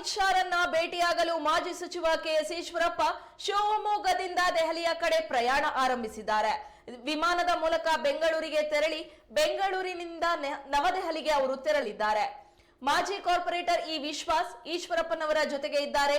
ಅಮಿತ್ ಶಾರನ್ನ ಭೇಟಿಯಾಗಲು ಮಾಜಿ ಸಚಿವ ಕೆಎಸ್ ಈಶ್ವರಪ್ಪ ಶಿವಮೊಗ್ಗದಿಂದ ದೆಹಲಿಯ ಕಡೆ ಪ್ರಯಾಣ ಆರಂಭಿಸಿದ್ದಾರೆ. ವಿಮಾನದ ಮೂಲಕ ಬೆಂಗಳೂರಿಗೆ ತೆರಳಿ ಬೆಂಗಳೂರಿನಿಂದ ನವದೆಹಲಿಗೆ ಅವರು ತೆರಳಿದ್ದಾರೆ. ಮಾಜಿ ಕಾರ್ಪೊರೇಟರ್ ಇ ವಿಶ್ವಾಸ್ ಈಶ್ವರಪ್ಪನವರ ಜೊತೆಗೆ ಇದ್ದಾರೆ.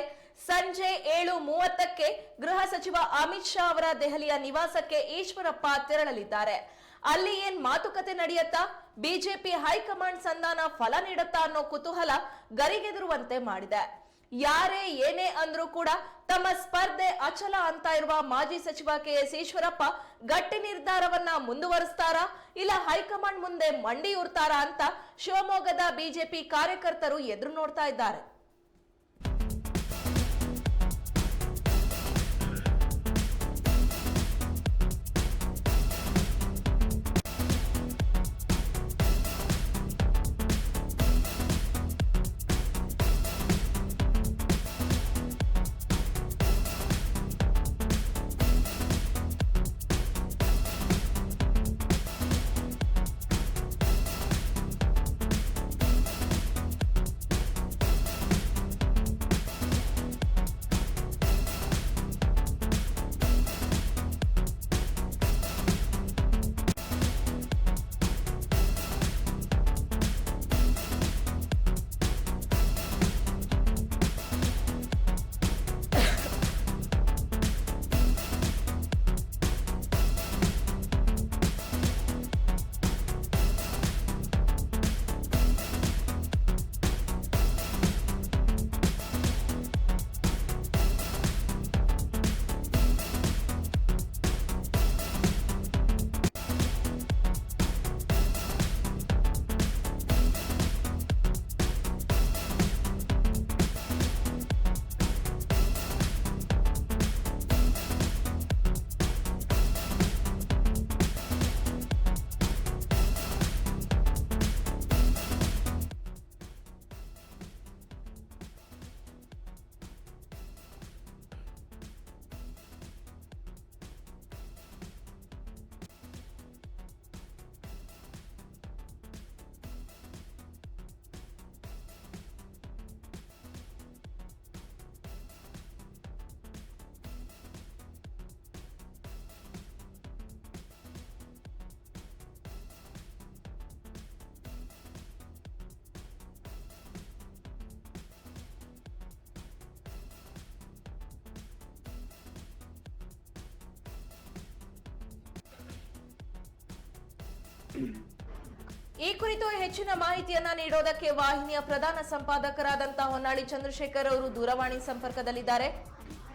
ಸಂಜೆ ಏಳು ಮೂವತ್ತಕ್ಕೆ ಗೃಹ ಸಚಿವ ಅಮಿತ್ ಶಾ ಅವರ ದೆಹಲಿಯ ನಿವಾಸಕ್ಕೆ ಈಶ್ವರಪ್ಪ ತೆರಳಲಿದ್ದಾರೆ. ಅಲ್ಲಿ ಏನ್ ಮಾತುಕತೆ ನಡೆಯತ್ತಾ? ಬಿಜೆಪಿ ಹೈಕಮಾಂಡ್ ಸಂಧಾನ ಫಲ ನೀಡುತ್ತಾ ಅನ್ನೋ ಕುತೂಹಲ ಗರಿಗೆದರುವಂತೆ ಮಾಡಿದೆ. ಯಾರೇ ಏನೇ ಅಂದ್ರೂ ಕೂಡ ತಮ್ಮ ಸ್ಪರ್ಧೆ ಅಚಲ ಅಂತ ಇರುವ ಮಾಜಿ ಸಚಿವ ಕೆ ಎಸ್ ಈಶ್ವರಪ್ಪ ಗಟ್ಟಿ ನಿರ್ಧಾರವನ್ನ ಮುಂದುವರಿಸ್ತಾರಾ? ಇಲ್ಲ ಹೈಕಮಾಂಡ್ ಮುಂದೆ ಮಂಡಿಯೂರ್ತಾರಾ ಅಂತ ಶಿವಮೊಗ್ಗದ ಬಿಜೆಪಿ ಕಾರ್ಯಕರ್ತರು ಎದುರು ನೋಡ್ತಾ ಇದ್ದಾರೆ. ಈ ಕುರಿತು ಹೆಚ್ಚಿನ ಮಾಹಿತಿಯನ್ನ ನೀಡೋದಕ್ಕೆ ವಾಹಿನಿಯ ಪ್ರಧಾನ ಸಂಪಾದಕರಾದಂತಹ ಹೊನ್ನಾಳಿ ಚಂದ್ರಶೇಖರ್ ಅವರು ದೂರವಾಣಿ ಸಂಪರ್ಕದಲ್ಲಿದ್ದಾರೆ.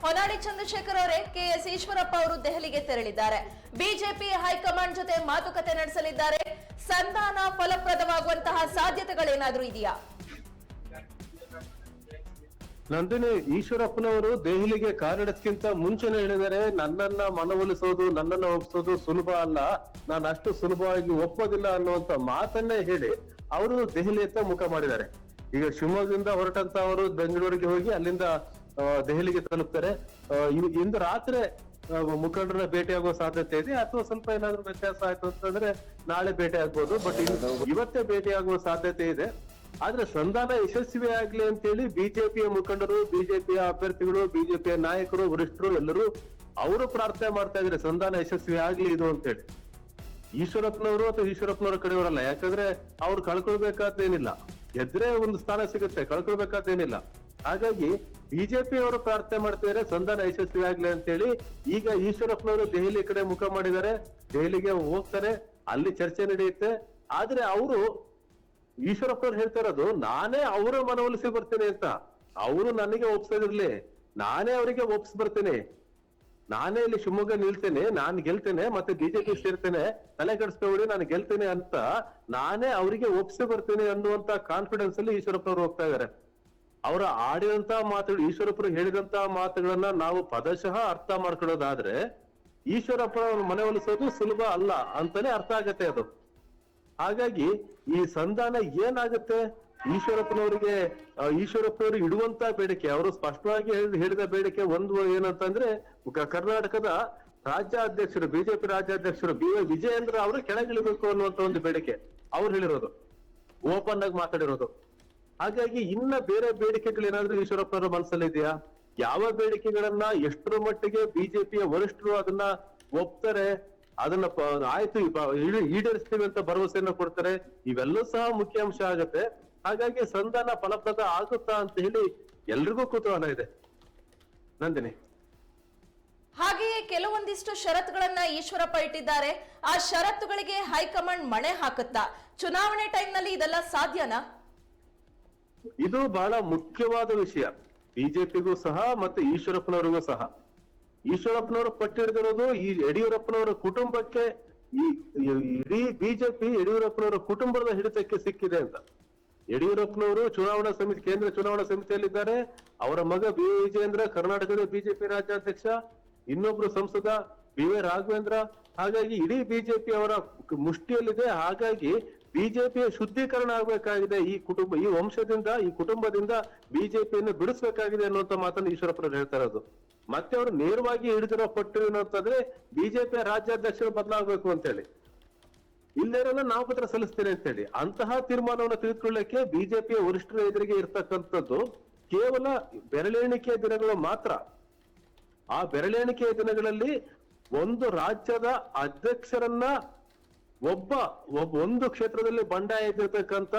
ಹೊನ್ನಾಳಿ ಚಂದ್ರಶೇಖರ್ ಅವರೇ ಕೆಎಸ್ ಈಶ್ವರಪ್ಪ ಅವರು ದೆಹಲಿಗೆ ತೆರಳಿದ್ದಾರೆ. ಬಿಜೆಪಿ ಹೈಕಮಾಂಡ್ ಜೊತೆ ಮಾತುಕತೆ ನಡೆಸಲಿದ್ದಾರೆ. ಸಂಧಾನ ಫಲಪ್ರದವಾಗುವಂತಹ ಸಾಧ್ಯತೆಗಳೇನಾದರೂ ಇದೆಯಾ? ನಂದಿನಿ ಈಶ್ವರಪ್ಪನವರು ದೆಹಲಿಗೆ ಕಾರಣಕ್ಕಿಂತ ಮುಂಚೆನೆ ಹೇಳಿದರೆ ನನ್ನನ್ನ ಮನವೊಲಿಸೋದು, ನನ್ನನ್ನ ಒಪ್ಸೋದು ಸುಲಭ ಅಲ್ಲ. ನಾನು ಅಷ್ಟು ಸುಲಭವಾಗಿ ಒಪ್ಪೋದಿಲ್ಲ ಅನ್ನುವಂತ ಮಾತನ್ನೇ ಹೇಳಿ ಅವರು ದೆಹಲಿಯತ್ತ ಮುಖ ಮಾಡಿದ್ದಾರೆ. ಈಗ ಶಿವಮೊಗ್ಗದಿಂದ ಹೊರಟಂತ ಅವರು ಬೆಂಗಳೂರಿಗೆ ಹೋಗಿ ಅಲ್ಲಿಂದ ದೆಹಲಿಗೆ ತಲುಪ್ತಾರೆ. ಇಂದು ರಾತ್ರಿ ಮುಖಂಡರ ಭೇಟಿ ಭೇಟಿಯಾಗುವ ಸಾಧ್ಯತೆ ಇದೆ ಅಥವಾ ಸ್ವಲ್ಪ ಏನಾದ್ರೂ ವ್ಯತ್ಯಾಸ ಆಯ್ತು ಅಂತಂದ್ರೆ ನಾಳೆ ಭೇಟಿ ಆಗ್ಬೋದು ಬಟ್ ಇವತ್ತೇ ಭೇಟಿ ಸಾಧ್ಯತೆ ಇದೆ. ಆದ್ರೆ ಸಂಧಾನ ಯಶಸ್ವಿ ಆಗ್ಲಿ ಅಂತೇಳಿ ಬಿಜೆಪಿಯ ಮುಖಂಡರು, ಬಿಜೆಪಿಯ ಅಭ್ಯರ್ಥಿಗಳು, ಬಿಜೆಪಿಯ ನಾಯಕರು, ವರಿಷ್ಠರು ಎಲ್ಲರೂ ಅವರು ಪ್ರಾರ್ಥನೆ ಮಾಡ್ತಾ ಇದ್ರೆ ಸಂಧಾನ ಯಶಸ್ವಿ ಆಗ್ಲಿ ಇದು ಅಂತೇಳಿ. ಈಶ್ವರಪ್ಪನವರು ಅಥವಾ ಈಶ್ವರಪ್ಪನವರ ಕಡೆಯವರಲ್ಲ. ಯಾಕಂದ್ರೆ ಅವ್ರು ಕಳ್ಕೊಳ್ಬೇಕಾದ್ದೇನಿಲ್ಲ ಗೆದ್ರೆ ಒಂದು ಸ್ಥಾನ ಸಿಗುತ್ತೆ. ಕಳ್ಕೊಳ್ಬೇಕಾದ್ದೇನಿಲ್ಲ ಹಾಗಾಗಿ ಬಿಜೆಪಿ ಅವರು ಪ್ರಾರ್ಥನೆ ಮಾಡ್ತಿದ್ದಾರೆ ಸಂಧಾನ ಯಶಸ್ವಿ ಆಗ್ಲಿ ಅಂತೇಳಿ ಈಗ ಈಶ್ವರಪ್ಪನವರು ದೆಹಲಿ ಕಡೆ ಮುಖ ಮಾಡಿದ್ದಾರೆ. ದೆಹಲಿಗೆ ಹೋಗ್ತಾರೆ. ಅಲ್ಲಿ ಚರ್ಚೆ ನಡೆಯುತ್ತೆ. ಆದ್ರೆ ಅವರು ಈಶ್ವರಪ್ಪನವ್ರು ಹೇಳ್ತಾ ಇರೋದು, ನಾನೇ ಅವರ ಮನವೊಲಿಸಿ ಬರ್ತೇನೆ ಅಂತ. ಅವರು ನನಗೆ ಒಪ್ಸೋದಿರ್ಲಿ ನಾನೇ ಅವರಿಗೆ ಒಪ್ಸ್ ಬರ್ತೇನೆ. ನಾನೇ ಇಲ್ಲಿ ಶಿವಮೊಗ್ಗ ನಿಲ್ತೇನೆ, ನಾನ್ ಗೆಲ್ತೇನೆ, ಮತ್ತೆ ಬಿಜೆಪಿ ಸೇರ್ತೇನೆ, ತಲೆ ಕೆಡಿಸ್ಕೊಬೇಡಿ ನಾನು ಗೆಲ್ತೇನೆ ಅಂತ ನಾನೇ ಅವರಿಗೆ ಒಪ್ಸಿ ಬರ್ತೇನೆ ಅನ್ನುವಂತ ಕಾನ್ಫಿಡೆನ್ಸ್ ಅಲ್ಲಿ ಈಶ್ವರಪ್ಪ ಅವರು ಹೋಗ್ತಾ ಇದಾರೆ. ಅವರ ಆಡಿದಂತ ಮಾತುಗಳು ಈಶ್ವರಪ್ಪರು ಹೇಳಿದಂತ ಮಾತುಗಳನ್ನ ನಾವು ಪದಶಃ ಅರ್ಥ ಮಾಡ್ಕೊಳ್ಳೋದಾದ್ರೆ, ಈಶ್ವರಪ್ಪ ಮನವೊಲಿಸೋದು ಸುಲಭ ಅಲ್ಲ ಅಂತಾನೆ ಅರ್ಥ ಆಗತ್ತೆ ಅದು. ಹಾಗಾಗಿ ಈ ಸಂಧಾನ ಏನಾಗುತ್ತೆ? ಈಶ್ವರಪ್ಪನವರಿಗೆ ಈಶ್ವರಪ್ಪನವರು ಇಡುವಂತ ಬೇಡಿಕೆ, ಅವರು ಸ್ಪಷ್ಟವಾಗಿ ಹೇಳಿ- ಹೇಳಿದ ಬೇಡಿಕೆ ಒಂದು ಏನಂತಂದ್ರೆ ಕರ್ನಾಟಕದ ರಾಜ್ಯಾಧ್ಯಕ್ಷರು, ಬಿಜೆಪಿ ರಾಜ್ಯಾಧ್ಯಕ್ಷರು ಬಿ ವಿಜಯೇಂದ್ರ ಅವರು ಕೆಳಗಿಳಿಬೇಕು ಅನ್ನುವಂತ ಒಂದು ಬೇಡಿಕೆ ಅವ್ರು ಹೇಳಿರೋದು. ಓಪನ್ ಆಗಿ ಮಾತಾಡಿರೋದು. ಹಾಗಾಗಿ ಇನ್ನ ಬೇರೆ ಬೇಡಿಕೆಗಳು ಏನಾದ್ರೂ ಈಶ್ವರಪ್ಪನವರ ಮನಸ್ಸಲ್ಲಿ ಇದೆಯಾ? ಯಾವ ಬೇಡಿಕೆಗಳನ್ನ ಎಷ್ಟರ ಮಟ್ಟಿಗೆ ಬಿಜೆಪಿಯ ವರಿಷ್ಠರು ಅದನ್ನ ಒಪ್ತಾರೆ? ಅದನ್ನ ಆಯ್ತು ಈಡೇರಿಸ್ತೀವಿ ಅಂತ ಭರವಸೆಯನ್ನ ಕೊಡ್ತಾರೆ. ಇವೆಲ್ಲೂ ಸಹ ಮುಖ್ಯ ಅಂಶ ಆಗತ್ತೆ. ಹಾಗಾಗಿ ಸಂಧಾನ ಫಲಪ್ರದ ಆಗುತ್ತಾ ಅಂತ ಹೇಳಿ ಎಲ್ರಿಗೂ ಕುತೂಹಲ ಇದೆ. ನಂದಿನಿ. ಹಾಗೆಯೇ ಕೆಲವೊಂದಿಷ್ಟು ಷರತ್ತುಗಳನ್ನ ಈಶ್ವರಪ್ಪ ಇಟ್ಟಿದ್ದಾರೆ ಆ ಷರತ್ತುಗಳಿಗೆ ಹೈಕಮಾಂಡ್ ಮಣೆ ಹಾಕುತ್ತಾ? ಚುನಾವಣೆ ಟೈಮ್ನಲ್ಲಿ ಇದೆಲ್ಲ ಸಾಧ್ಯನಾ? ಇದು ಬಹಳ ಮುಖ್ಯವಾದ ವಿಷಯ. ಬಿಜೆಪಿಗೂ ಸಹ ಮತ್ತೆ ಈಶ್ವರಪ್ಪನವರಿಗೂ ಸಹ. ಈಶ್ವರಪ್ಪನವರು ಪಟ್ಟಿಡಿದಿರೋದು ಈ ಯಡಿಯೂರಪ್ಪನವರ ಕುಟುಂಬಕ್ಕೆ, ಈ ಇಡೀ ಬಿಜೆಪಿ ಯಡಿಯೂರಪ್ಪನವರ ಕುಟುಂಬದ ಹಿಡಿತಕ್ಕೆ ಸಿಕ್ಕಿದೆ ಅಂತ. ಯಡಿಯೂರಪ್ಪನವರು ಚುನಾವಣಾ ಸಮಿತಿ, ಕೇಂದ್ರ ಚುನಾವಣಾ ಸಮಿತಿಯಲ್ಲಿದ್ದಾರೆ. ಅವರ ಮಗ ಬಿ ವಿಜೇಂದ್ರ ಕರ್ನಾಟಕದ ಬಿಜೆಪಿ ರಾಜ್ಯಾಧ್ಯಕ್ಷ, ಇನ್ನೊಬ್ರು ಸಂಸದ ಬಿ ವೈ ರಾಘವೇಂದ್ರ. ಹಾಗಾಗಿ ಇಡೀ ಬಿಜೆಪಿ ಅವರ ಮುಷ್ಟಿಯಲ್ಲಿದೆ. ಹಾಗಾಗಿ ಬಿಜೆಪಿಯ ಶುದ್ಧೀಕರಣ ಆಗ್ಬೇಕಾಗಿದೆ. ಈ ಕುಟುಂಬ, ಈ ವಂಶದಿಂದ, ಈ ಕುಟುಂಬದಿಂದ ಬಿಜೆಪಿಯನ್ನು ಬಿಡಿಸಬೇಕಾಗಿದೆ ಅನ್ನುವಂತ ಮಾತನ್ನು ಈಶ್ವರಪ್ಪನವರು ಹೇಳ್ತಾ ಇರೋದು. ಮತ್ತೆ ಅವರು ನೇರವಾಗಿ ಹಿಡಿದಿರೋ ಪಟ್ಟು ಏನು ಅಂತಂದ್ರೆ ಬಿಜೆಪಿಯ ರಾಜ್ಯಾಧ್ಯಕ್ಷರು ಬದಲಾಗಬೇಕು ಅಂತ ಹೇಳಿ ಇಲ್ಲೇರಲ್ಲ ನಾವು ಪತ್ರ ಸಲ್ಲಿಸ್ತೇನೆ ಅಂತ ಹೇಳಿ ಅಂತಹ ತೀರ್ಮಾನವನ್ನು ತೆಗೆದುಕೊಳ್ಳಕ್ಕೆ ಬಿಜೆಪಿಯ ವರಿಷ್ಠರ ಎದುರಿಗೆ ಇರ್ತಕ್ಕಂಥದ್ದು ಕೇವಲ ಬೆರಳೆಣಿಕೆಯ ದಿನಗಳು ಮಾತ್ರ. ಆ ಬೆರಳೆಣಿಕೆಯ ದಿನಗಳಲ್ಲಿ ಒಂದು ರಾಜ್ಯದ ಅಧ್ಯಕ್ಷರನ್ನ ಒಬ್ಬ ಒಂದು ಕ್ಷೇತ್ರದಲ್ಲಿ ಬಂಡಾಯ ಎದ್ದಿರ್ತಕ್ಕಂಥ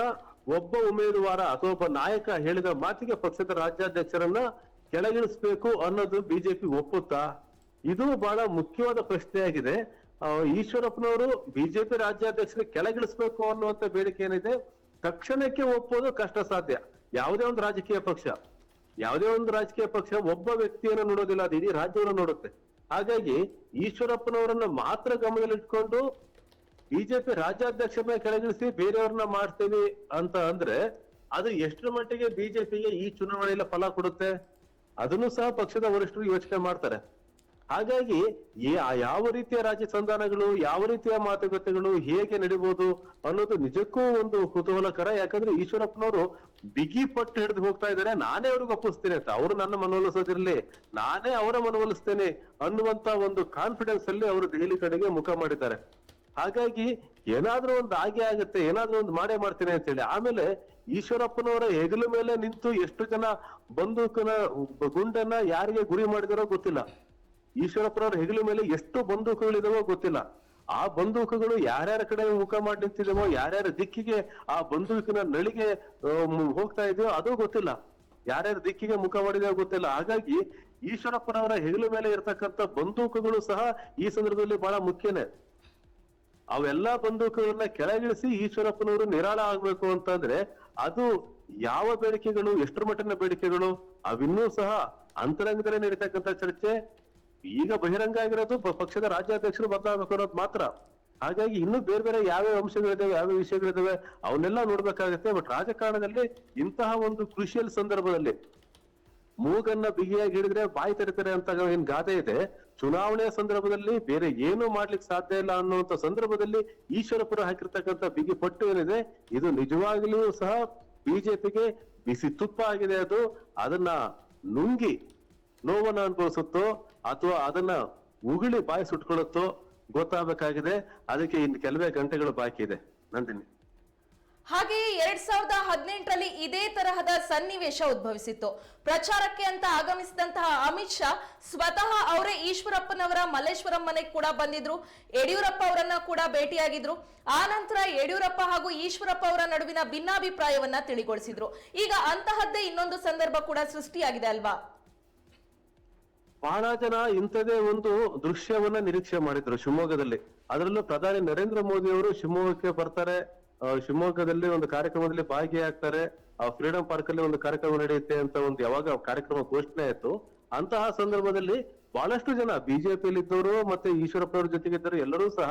ಒಬ್ಬ ಉಮೇದುವಾರ ಅಥವಾ ಒಬ್ಬ ನಾಯಕ ಹೇಳಿದ ಮಾತಿಗೆ ಪಕ್ಷದ ರಾಜ್ಯಾಧ್ಯಕ್ಷರನ್ನ ಕೆಳಗಿಳಿಸ್ಬೇಕು ಅನ್ನೋದು ಬಿಜೆಪಿ ಒಪ್ಪುತ್ತಾ? ಇದು ಬಹಳ ಮುಖ್ಯವಾದ ಪ್ರಶ್ನೆಯಾಗಿದೆ. ಈಶ್ವರಪ್ಪನವರು ಬಿಜೆಪಿ ರಾಜ್ಯಾಧ್ಯಕ್ಷರು ಕೆಳಗಿಳಿಸ್ಬೇಕು ಅನ್ನುವಂತ ಬೇಡಿಕೆ ಏನಿದೆ? ತಕ್ಷಣಕ್ಕೆ ಒಪ್ಪೋದು ಕಷ್ಟ ಸಾಧ್ಯ. ಯಾವುದೇ ಒಂದು ರಾಜಕೀಯ ಪಕ್ಷ, ಯಾವುದೇ ಒಂದು ರಾಜಕೀಯ ಪಕ್ಷ ಒಬ್ಬ ವ್ಯಕ್ತಿಯನ್ನು ನೋಡೋದಿಲ್ಲ, ಅದು ಇಡೀ ರಾಜ್ಯವನ್ನು ನೋಡುತ್ತೆ. ಹಾಗಾಗಿ ಈಶ್ವರಪ್ಪನವರನ್ನ ಮಾತ್ರ ಗಮನದಲ್ಲಿಟ್ಕೊಂಡು ಬಿಜೆಪಿ ರಾಜ್ಯಾಧ್ಯಕ್ಷರನ್ನ ಕೆಳಗಿಳಿಸಿ ಬೇರೆಯವ್ರನ್ನ ಮಾಡ್ತೀವಿ ಅಂತ ಅಂದ್ರೆ ಅದು ಎಷ್ಟರ ಮಟ್ಟಿಗೆ ಬಿಜೆಪಿಗೆ ಈ ಚುನಾವಣೆಯಲ್ಲಿ ಫಲ ಕೊಡುತ್ತೆ? ಅದನ್ನು ಸಹ ಪಕ್ಷದ ವರಿಷ್ಠರು ಯೋಚನೆ ಮಾಡ್ತಾರೆ. ಹಾಗಾಗಿ ಯಾವ ರೀತಿಯ ರಾಜ್ಯ ಸಂಧಾನಗಳು, ಯಾವ ರೀತಿಯ ಮಾತುಕತೆಗಳು ಹೇಗೆ ನಡಿಬಹುದು ಅನ್ನೋದು ನಿಜಕ್ಕೂ ಒಂದು ಕುತೂಹಲಕರ. ಯಾಕಂದ್ರೆ ಈಶ್ವರಪ್ಪನವರು ಬಿಗಿ ಪಟ್ಟು ಹಿಡಿದು ಹೋಗ್ತಾ ಇದ್ದಾರೆ. ನಾನೇ ಅವ್ರಿಗೆ ಒಪ್ಪಿಸ್ತೇನೆ ಅಂತ. ಅವರು ನನ್ನ ಮನವೊಲಿಸೋದಿರಲಿ, ನಾನೇ ಅವರ ಮನವೊಲಿಸ್ತೇನೆ ಅನ್ನುವಂತ ಒಂದು ಕಾನ್ಫಿಡೆನ್ಸ್ ಅಲ್ಲಿ ಅವರು ದೆಹಲಿ ಕಡೆಗೆ ಮುಖ ಮಾಡಿದ್ದಾರೆ. ಹಾಗಾಗಿ ಏನಾದ್ರೂ ಒಂದು ಆಗೆ ಆಗುತ್ತೆ, ಏನಾದ್ರೂ ಒಂದು ಮಾಡೇ ಮಾಡ್ತೀನಿ ಅಂತ ಹೇಳಿ ಆಮೇಲೆ ಈಶ್ವರಪ್ಪನವರ ಹೆಗಲ ಮೇಲೆ ನಿಂತು ಎಷ್ಟು ಜನ ಬಂದೂಕನ, ಗುಂಡನ್ನ ಯಾರಿಗೆ ಗುರಿ ಮಾಡಿದಾರೋ ಗೊತ್ತಿಲ್ಲ. ಈಶ್ವರಪ್ಪನವರ ಹೆಗಲ ಮೇಲೆ ಎಷ್ಟು ಬಂದೂಕುಗಳಿದಾವೋ ಗೊತ್ತಿಲ್ಲ. ಆ ಬಂದೂಕುಗಳು ಯಾರ್ಯಾರ ಕಡೆ ಮುಖ ಮಾಡಿ ನಿಂತಿದಾವೋ, ಯಾರ್ಯಾರ ದಿಕ್ಕಿಗೆ ಆ ಬಂದೂಕಿನ ನಳಿಗೆ ಹೋಗ್ತಾ ಇದೆಯೋ ಅದು ಗೊತ್ತಿಲ್ಲ. ಯಾರ್ಯಾರ ದಿಕ್ಕಿಗೆ ಮುಖ ಮಾಡಿದೆಯೋ ಗೊತ್ತಿಲ್ಲ. ಹಾಗಾಗಿ ಈಶ್ವರಪ್ಪನವರ ಹೆಗಲ ಮೇಲೆ ಇರತಕ್ಕಂತ ಬಂದೂಕುಗಳು ಸಹ ಈ ಸಂದರ್ಭದಲ್ಲಿ ಬಹಳ ಮುಖ್ಯನೇ. ಅವೆಲ್ಲಾ ಬಂದೂಕುಗಳನ್ನ ಕೆಳಗಿಳಿಸಿ ಈಶ್ವರಪ್ಪನವರು ನಿರಾಳ ಆಗ್ಬೇಕು ಅಂತಂದ್ರೆ ಅದು ಯಾವ ಬೇಡಿಕೆಗಳು, ಎಷ್ಟರ ಮಟ್ಟಿನ ಬೇಡಿಕೆಗಳು, ಅವಿನ್ನೂ ಸಹ ಅಂತರಂಗದಲ್ಲೇ ನಡೀತಕ್ಕಂತ ಚರ್ಚೆ. ಈಗ ಬಹಿರಂಗ ಆಗಿರೋದು ಪಕ್ಷದ ರಾಜ್ಯಾಧ್ಯಕ್ಷರು ಬದಲಾಗಬೇಕು ಅನ್ನೋದು ಮಾತ್ರ. ಹಾಗಾಗಿ ಇನ್ನೂ ಬೇರೆ ಬೇರೆ ಯಾವ್ಯಾವ ಅಂಶಗಳಿದಾವೆ, ಯಾವ್ಯಾವ ವಿಷಯಗಳಿದಾವೆ, ಅವನ್ನೆಲ್ಲ ನೋಡ್ಬೇಕಾಗತ್ತೆ. ಬಟ್ ರಾಜಕಾರಣದಲ್ಲಿ ಇಂತಹ ಒಂದು ಕೃಷಿಯಲ್ ಸಂದರ್ಭದಲ್ಲಿ ಮೂಗನ್ನ ಬಿಗಿಯಾಗಿ ಹಿಡಿದ್ರೆ ಬಾಯಿ ತೆರಿತಾರೆ ಅಂತ ಏನ್ ಗಾದೆ ಇದೆ? ಚುನಾವಣೆಯ ಸಂದರ್ಭದಲ್ಲಿ ಬೇರೆ ಏನು ಮಾಡ್ಲಿಕ್ಕೆ ಸಾಧ್ಯ ಇಲ್ಲ ಅನ್ನುವಂತ ಸಂದರ್ಭದಲ್ಲಿ ಈಶ್ವರಪುರ ಹಾಕಿರ್ತಕ್ಕಂಥ ಬಿಗಿ ಪಟ್ಟು ಏನಿದೆ? ಇದು ನಿಜವಾಗ್ಲೂ ಸಹ ಬಿಜೆಪಿಗೆ ಬಿಸಿ ತುಪ್ಪ ಆಗಿದೆ. ಅದು ಅದನ್ನ ನುಂಗಿ ನೋವನ್ನ ಅನುಭವಿಸುತ್ತೋ ಅಥವಾ ಅದನ್ನ ಉಗುಳಿ ಬಾಯಿ ಸುಟ್ಕೊಳ್ಳುತ್ತೋ ಗೊತ್ತಾಗಬೇಕಾಗಿದೆ. ಅದಕ್ಕೆ ಇನ್ನು ಕೆಲವೇ ಗಂಟೆಗಳು ಬಾಕಿ ಇದೆ. ನಂದಿನಿ. ಹಾಗೆಯೇ ಎರಡ್ ಸಾವಿರದ ಹದಿನೆಂಟರಲ್ಲಿ ಇದೇ ತರಹದ ಸನ್ನಿವೇಶ ಉದ್ಭವಿಸಿತ್ತು. ಪ್ರಚಾರಕ್ಕೆ ಅಂತ ಆಗಮಿಸಿದಂತಹ ಅಮಿತ್ ಶಾ ಸ್ವತಃ ಅವರೇ ಈಶ್ವರಪ್ಪನವರ ಮಲ್ಲೇಶ್ವರಂ ಮನೆಗೆ ಕೂಡ ಬಂದಿದ್ರು. ಯಡಿಯೂರಪ್ಪ ಅವರನ್ನ ಕೂಡ ಭೇಟಿಯಾಗಿದ್ರು. ಆ ನಂತರ ಯಡಿಯೂರಪ್ಪ ಹಾಗೂ ಈಶ್ವರಪ್ಪ ಅವರ ನಡುವಿನ ಭಿನ್ನಾಭಿಪ್ರಾಯವನ್ನ ತಿಳಿಗೊಳಿಸಿದ್ರು. ಈಗ ಅಂತಹದ್ದೇ ಇನ್ನೊಂದು ಸಂದರ್ಭ ಕೂಡ ಸೃಷ್ಟಿಯಾಗಿದೆ ಅಲ್ವಾ? ಬಹಳ ಜನ ಇಂಥದೇ ಒಂದು ದೃಶ್ಯವನ್ನ ನಿರೀಕ್ಷೆ ಮಾಡಿದ್ರು ಶಿವಮೊಗ್ಗದಲ್ಲಿ. ಅದರಲ್ಲೂ ಪ್ರಧಾನಿ ನರೇಂದ್ರ ಮೋದಿ ಅವರು ಶಿವಮೊಗ್ಗಕ್ಕೆ ಬರ್ತಾರೆ. ಶಿವಮೊಗ್ಗದಲ್ಲಿ ಒಂದು ಕಾರ್ಯಕ್ರಮದಲ್ಲಿ ಭಾಗಿಯಾಗ್ತಾರೆ. ಆ, ಫ್ರೀಡಂ ಪಾರ್ಕ್ ಅಲ್ಲಿ ಒಂದು ಕಾರ್ಯಕ್ರಮ ನಡೆಯುತ್ತೆ ಅಂತ ಒಂದು ಯಾವಾಗ ಕಾರ್ಯಕ್ರಮ ಘೋಷಣೆ ಆಯ್ತು, ಅಂತಹ ಸಂದರ್ಭದಲ್ಲಿ ಬಹಳಷ್ಟು ಜನ ಬಿಜೆಪಿಯಲ್ಲಿ ಇದ್ದವರು ಮತ್ತೆ ಈಶ್ವರಪ್ಪನವ್ರ ಜೊತೆಗಿದ್ದರು ಎಲ್ಲರೂ ಸಹ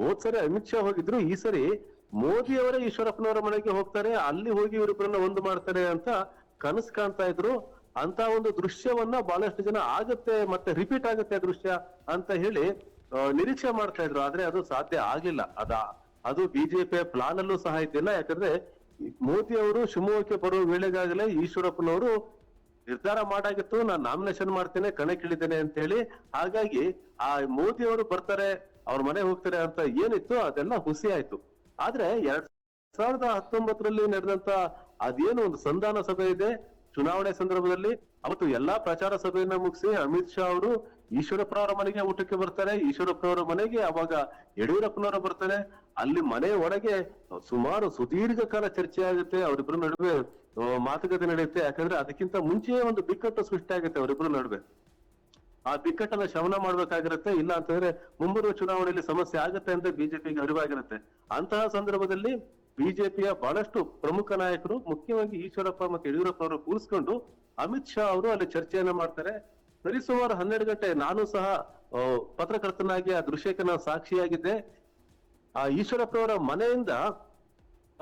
ಹೋದ್ ಸರಿ ಅಮಿತ್ ಶಾ ಹೋಗಿದ್ರು. ಈ ಸರಿ ಮೋದಿ ಅವರೇ ಈಶ್ವರಪ್ಪನವರ ಮನೆಗೆ ಹೋಗ್ತಾರೆ, ಅಲ್ಲಿ ಹೋಗಿ ಇವರಿಬ್ಬರನ್ನ ಒಂದು ಮಾಡ್ತಾರೆ ಅಂತ ಕನಸು ಕಾಣ್ತಾ ಇದ್ರು. ಅಂತ ಒಂದು ದೃಶ್ಯವನ್ನ ಬಹಳಷ್ಟು ಜನ ಆಗತ್ತೆ, ಮತ್ತೆ ರಿಪೀಟ್ ಆಗುತ್ತೆ ದೃಶ್ಯ ಅಂತ ಹೇಳಿ ನಿರೀಕ್ಷೆ ಮಾಡ್ತಾ ಇದ್ರು. ಆದ್ರೆ ಅದು ಸಾಧ್ಯ ಆಗಿಲ್ಲ. ಅದ ಅದು ಬಿಜೆಪಿಯ ಪ್ಲಾನ್ ಅಲ್ಲೂ ಸಹ ಇದ್ದಿಲ್ಲ. ಯಾಕಂದ್ರೆ ಮೋದಿ ಅವರು ಶಿವಮೊಗ್ಗಕ್ಕೆ ಬರುವ ವೇಳೆಗಾಗಲೇ ಈಶ್ವರಪ್ಪನವರು ನಿರ್ಧಾರ ಮಾಡಾಗಿತ್ತು, ನಾನು ನಾಮಿನೇಷನ್ ಮಾಡ್ತೇನೆ ಕಣಕ್ಕಿಳಿದೇನೆ ಅಂತ ಹೇಳಿ ಹಾಗಾಗಿ ಆ ಮೋದಿ ಅವರು ಬರ್ತಾರೆ, ಅವ್ರ ಮನೆ ಹೋಗ್ತಾರೆ ಅಂತ ಏನಿತ್ತು, ಅದೆಲ್ಲ ಹುಸಿ ಆಯ್ತು. ಆದ್ರೆ ಎರಡ್ ಸಾವಿರದ ಹತ್ತೊಂಬತ್ತರಲ್ಲಿ ನಡೆದಂತ ಅದೇನು ಒಂದು ಸಂಧಾನ ಸಭೆ ಇದೆ ಚುನಾವಣೆ ಸಂದರ್ಭದಲ್ಲಿ ಅವತ್ತು ಎಲ್ಲಾ ಪ್ರಚಾರ ಸಭೆಯನ್ನ ಮುಗಿಸಿ ಅಮಿತ್ ಶಾ ಅವರು ಈಶ್ವರಪ್ಪನವರ ಮನೆಗೆ ಊಟಕ್ಕೆ ಬರ್ತಾರೆ. ಈಶ್ವರಪ್ಪನವರ ಮನೆಗೆ ಅವಾಗ ಯಡಿಯೂರಪ್ಪನವರು ಬರ್ತಾರೆ. ಅಲ್ಲಿ ಮನೆ ಒಳಗೆ ಸುಮಾರು ಸುದೀರ್ಘ ಕಾಲ ಚರ್ಚೆ ಆಗುತ್ತೆ. ಅವರಿಬ್ಬರ ನಡುವೆ ಮಾತುಕತೆ ನಡೆಯುತ್ತೆ. ಯಾಕಂದ್ರೆ ಅದಕ್ಕಿಂತ ಮುಂಚೆಯೇ ಒಂದು ಬಿಕ್ಕಟ್ಟು ಸೃಷ್ಟಿ ಆಗುತ್ತೆ ಅವರಿಬ್ಬರ ನಡುವೆ. ಆ ಬಿಕ್ಕಟ್ಟನ್ನ ಶಮನ ಮಾಡ್ಬೇಕಾಗಿರುತ್ತೆ. ಇಲ್ಲ ಅಂತಂದ್ರೆ ಮುಂಬರುವ ಚುನಾವಣೆಯಲ್ಲಿ ಸಮಸ್ಯೆ ಆಗುತ್ತೆ ಅಂತ ಬಿಜೆಪಿಗೆ ಅರಿವಾಗಿರುತ್ತೆ. ಅಂತಹ ಸಂದರ್ಭದಲ್ಲಿ ಬಿಜೆಪಿಯ ಬಹಳಷ್ಟು ಪ್ರಮುಖ ನಾಯಕರು, ಮುಖ್ಯವಾಗಿ ಈಶ್ವರಪ್ಪ ಮತ್ತೆ ಯಡಿಯೂರಪ್ಪ ಅವರು ಕೂರಿಸ್ಕೊಂಡು ಅಮಿತ್ ಶಾ ಅವರು ಅಲ್ಲಿ ಚರ್ಚೆಯನ್ನ ಮಾಡ್ತಾರೆ. ಸರಿ, ಸುಮಾರು ಹನ್ನೆರಡು ಗಂಟೆ ನಾನು ಸಹ ಪತ್ರಕರ್ತನಾಗಿ ಆ ದೃಶ್ಯಕ್ಕೆ ನಾನು ಸಾಕ್ಷಿಯಾಗಿದ್ದೆ. ಆ ಈಶ್ವರಪ್ಪ ಅವರ ಮನೆಯಿಂದ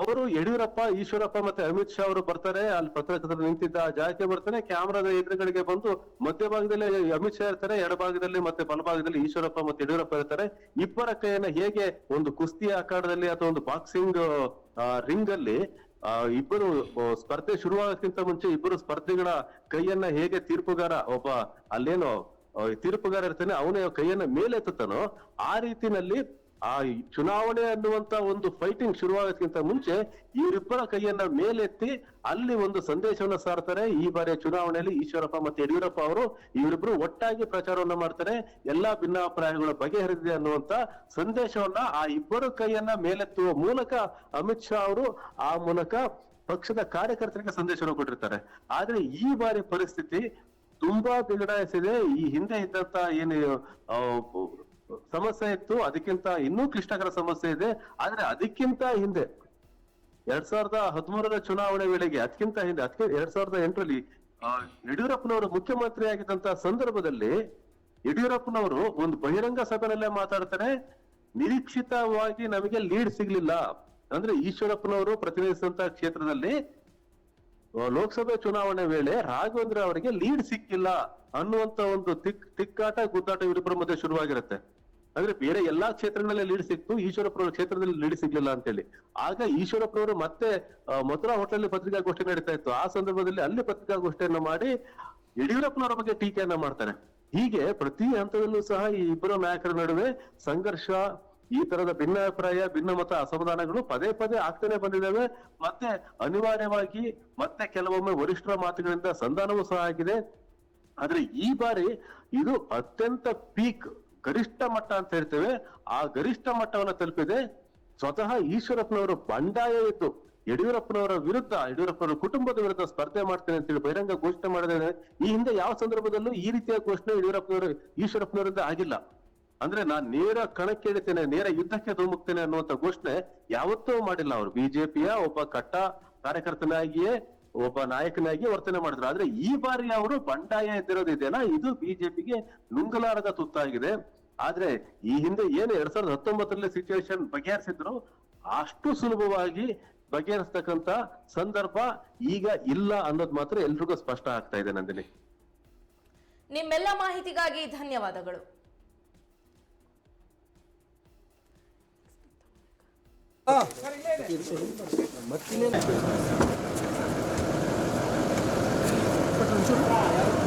ಅವರು ಯಡಿಯೂರಪ್ಪ, ಈಶ್ವರಪ್ಪ ಮತ್ತೆ ಅಮಿತ್ ಶಾ ಅವರು ಬರ್ತಾರೆ. ಅಲ್ಲಿ ಪತ್ರಕರ್ತರು ನಿಂತಿದ್ದ ಆ ಜಾಗಕ್ಕೆ ಬರ್ತಾನೆ. ಕ್ಯಾಮ್ರಾದ ಎದುರುಗಳಿಗೆ ಬಂದು ಮಧ್ಯಭಾಗದಲ್ಲಿ ಅಮಿತ್ ಶಾ ಇರ್ತಾರೆ ಎಡಭಾಗದಲ್ಲಿ ಮತ್ತೆ ಬಲಭಾಗದಲ್ಲಿ ಈಶ್ವರಪ್ಪ ಮತ್ತೆ ಯಡಿಯೂರಪ್ಪ ಇರ್ತಾರೆ. ಇಬ್ಬರ ಕೈಯನ್ನ ಹೇಗೆ ಒಂದು ಕುಸ್ತಿ ಆಕಾರದಲ್ಲಿ ಅಥವಾ ಒಂದು ಬಾಕ್ಸಿಂಗ್ ರಿಂಗ್ ಅಲ್ಲಿ ಆ, ಇಬ್ಬರು ಸ್ಪರ್ಧೆ ಶುರುವಾಗಕ್ಕಿಂತ ಮುಂಚೆ ಇಬ್ಬರು ಸ್ಪರ್ಧಿಗಳ ಕೈಯನ್ನ ಹೇಗೆ ತೀರ್ಪುಗಾರ ಒಬ್ಬ ಅಲ್ಲೇನೋ ಆ, ತೀರ್ಪುಗಾರ ಇರ್ತಾನೆ ಅವನ ಕೈಯನ್ನ ಮೇಲೆತ್ತುತ್ತಾನೋ ಆ ರೀತಿನಲ್ಲಿ ಆ ಚುನಾವಣೆ ಅನ್ನುವಂತ ಒಂದು ಫೈಟಿಂಗ್ ಶುರುವಾಗೋದಕ್ಕಿಂತ ಮುಂಚೆ ಇವರಿಬ್ಬರ ಕೈಯನ್ನ ಮೇಲೆತ್ತಿ ಅಲ್ಲಿ ಒಂದು ಸಂದೇಶವನ್ನ ಸಾರ್ತಾರೆ. ಈ ಬಾರಿಯ ಚುನಾವಣೆಯಲ್ಲಿ ಈಶ್ವರಪ್ಪ ಮತ್ತೆ ಯಡಿಯೂರಪ್ಪ ಅವರು ಇವರಿಬ್ರು ಒಟ್ಟಾಗಿ ಪ್ರಚಾರವನ್ನ ಮಾಡ್ತಾರೆ. ಎಲ್ಲಾ ಭಿನ್ನಾಭಿಪ್ರಾಯಗಳು ಬಗೆಹರಿದಿದೆ ಅನ್ನುವಂತ ಸಂದೇಶವನ್ನ ಆ ಇಬ್ಬರು ಕೈಯನ್ನ ಮೇಲೆತ್ತುವ ಮೂಲಕ ಅಮಿತ್ ಶಾ ಅವರು ಆ ಮೂಲಕ ಪಕ್ಷದ ಕಾರ್ಯಕರ್ತರಿಗೆ ಸಂದೇಶವನ್ನು ಕೊಟ್ಟಿರ್ತಾರೆ. ಆದ್ರೆ ಈ ಬಾರಿ ಪರಿಸ್ಥಿತಿ ತುಂಬಾ ಬಿಗಡಾಯಿಸಿದೆ. ಈ ಹಿಂದೆ ಇದ್ದಂತ ಏನು ಸಮಸ್ಯೆ ಇತ್ತು. ಅದಕ್ಕಿಂತ ಇನ್ನೂ ಕ್ಲಿಷ್ಟಕರ ಸಮಸ್ಯೆ ಇದೆ. ಆದ್ರೆ ಅದಕ್ಕಿಂತ ಹಿಂದೆ, ಎರಡ್ ಸಾವಿರದ ಹದಿಮೂರರ ಚುನಾವಣೆ ವೇಳೆಗೆ ಅದಕ್ಕಿಂತ ಹಿಂದೆ, ಅದಕ್ಕೆ ಎರಡ್ ಸಾವಿರದ ಎಂಟರಲ್ಲಿ ಯಡಿಯೂರಪ್ಪನವರು ಮುಖ್ಯಮಂತ್ರಿ ಆಗಿದ್ದಂತ ಸಂದರ್ಭದಲ್ಲಿ ಯಡಿಯೂರಪ್ಪನವರು ಒಂದು ಬಹಿರಂಗ ಸಭೆನಲ್ಲೇ ಮಾತಾಡ್ತಾರೆ. ನಿರೀಕ್ಷಿತವಾಗಿ ನಮಗೆ ಲೀಡ್ ಸಿಗ್ಲಿಲ್ಲ. ಅಂದ್ರೆ ಈಶ್ವರಪ್ಪನವರು ಪ್ರತಿನಿಧಿಸಿದಂತ ಕ್ಷೇತ್ರದಲ್ಲಿ ಲೋಕಸಭೆ ಚುನಾವಣೆ ವೇಳೆ ರಾಘವೇಂದ್ರ ಅವರಿಗೆ ಲೀಡ್ ಸಿಕ್ಕಿಲ್ಲ ಅನ್ನುವಂತ ಒಂದು ತಿಕ್, ತಿಕ್ಕಾಟ, ಗುದ್ದಾಟ ಇವರಿಬ್ಬರ ಮಧ್ಯೆ ಶುರುವಾಗಿರುತ್ತೆ. ಅಂದ್ರೆ ಬೇರೆ ಎಲ್ಲಾ ಕ್ಷೇತ್ರಗಳಲ್ಲಿ ಲೀಡ್ ಸಿಕ್ತು, ಈಶ್ವರಪ್ಪನವರ ಕ್ಷೇತ್ರದಲ್ಲಿ ಲೀಡ್ ಸಿಗ್ಲಿಲ್ಲ ಅಂತೇಳಿ. ಆಗ ಈಶ್ವರಪ್ಪರವರು ಮತ್ತೆ ಮಥುರಾ ಹೋಟೆಲ್ ಪತ್ರಿಕಾಗೋಷ್ಠಿ ನಡೀತಾ ಇತ್ತು. ಆ ಸಂದರ್ಭದಲ್ಲಿ ಅಲ್ಲಿ ಪತ್ರಿಕಾಗೋಷ್ಠಿಯನ್ನ ಮಾಡಿ ಯಡಿಯೂರಪ್ಪನವರ ಬಗ್ಗೆ ಟೀಕೆಯನ್ನ ಮಾಡ್ತಾರೆ. ಹೀಗೆ ಪ್ರತಿ ಹಂತದಲ್ಲೂ ಸಹ ಈ ಇಬ್ಬರು ನಾಯಕರ ನಡುವೆ ಸಂಘರ್ಷ, ಈ ತರದ ಭಿನ್ನಾಭಿಪ್ರಾಯ ಭಿನ್ನಮತ ಅಸಮಾಧಾನಗಳು ಪದೇ ಪದೇ ಆಗ್ತಾನೆ ಬಂದಿದ್ದಾವೆ. ಮತ್ತೆ ಅನಿವಾರ್ಯವಾಗಿ ಮತ್ತೆ ಕೆಲವೊಮ್ಮೆ ವರಿಷ್ಠರ ಮಾತುಗಳಿಂದ ಸಂಧಾನವೂ ಸಹ ಆಗಿದೆ. ಆದ್ರೆ ಈ ಬಾರಿ ಇದು ಅತ್ಯಂತ ಪೀಕ್ ಗರಿಷ್ಠ ಮಟ್ಟ ಅಂತ ಹೇಳ್ತೇವೆ. ಆ ಗರಿಷ್ಠ ಮಟ್ಟವನ್ನ ತಲುಪಿದೆ. ಸ್ವತಃ ಈಶ್ವರಪ್ಪನವರು ಬಂಡಾಯ ಇದ್ದು ಯಡಿಯೂರಪ್ಪನವರ ವಿರುದ್ಧ, ಯಡಿಯೂರಪ್ಪನವರ ಕುಟುಂಬದ ವಿರುದ್ಧ ಸ್ಪರ್ಧೆ ಮಾಡ್ತೇನೆ ಅಂತೇಳಿ ಬಹಿರಂಗ ಘೋಷಣೆ ಮಾಡಿದ್ದೇನೆ ಈ ಹಿಂದೆ ಯಾವ ಸಂದರ್ಭದಲ್ಲೂ ಈ ರೀತಿಯ ಘೋಷಣೆ ಯಡಿಯೂರಪ್ಪನವರು ಈಶ್ವರಪ್ಪನವರಿಂದ ಆಗಿಲ್ಲ. ಅಂದ್ರೆ ನಾನ್ ನೇರ ಕಣಕ್ಕೆ ಇಳಿತೇನೆ ನೇರ ಯುದ್ಧಕ್ಕೆ ಧುಮುಕ್ತೇನೆ ಅನ್ನುವಂತ ಘೋಷಣೆ ಯಾವತ್ತೂ ಮಾಡಿಲ್ಲ ಅವರು. ಬಿಜೆಪಿಯ ಒಬ್ಬ ಕಟ್ಟ ಕಾರ್ಯಕರ್ತನಾಗಿಯೇ ಒಬ್ಬ ನಾಯಕನಾಗಿ ವರ್ತನೆ ಮಾಡಿದ್ರು. ಆದ್ರೆ ಈ ಬಾರಿ ಅವರು ಬಂಡಾಯ ಎದ್ದಿರೋದಿದೆಯಲ್ಲ ಇದು ಬಿಜೆಪಿಗೆ ನುಂಗಲಾರದ ತುತ್ತಾಗಿದೆ. ಆದ್ರೆ ಈ ಹಿಂದೆ ಏನು ಎರಡ್ ಸಾವಿರದ ಹತ್ತೊಂಬತ್ತರಲ್ಲಿ ಸಿಚುವೇಶನ್ ಬಗೆಹರಿಸಿದ್ರು ಅಷ್ಟು ಸುಲಭವಾಗಿ ಬಗೆಹರಿಸ್ತಕ್ಕಂತ ಸಂದರ್ಭ ಈಗ ಇಲ್ಲ ಅನ್ನೋದು ಮಾತ್ರ ಎಲ್ರಿಗೂ ಸ್ಪಷ್ಟ ಆಗ್ತಾ ಇದೆ ನಂದಿನಿ. ನಿಮ್ಮೆಲ್ಲ ಮಾಹಿತಿಗಾಗಿ ಧನ್ಯವಾದಗಳು. Thank you.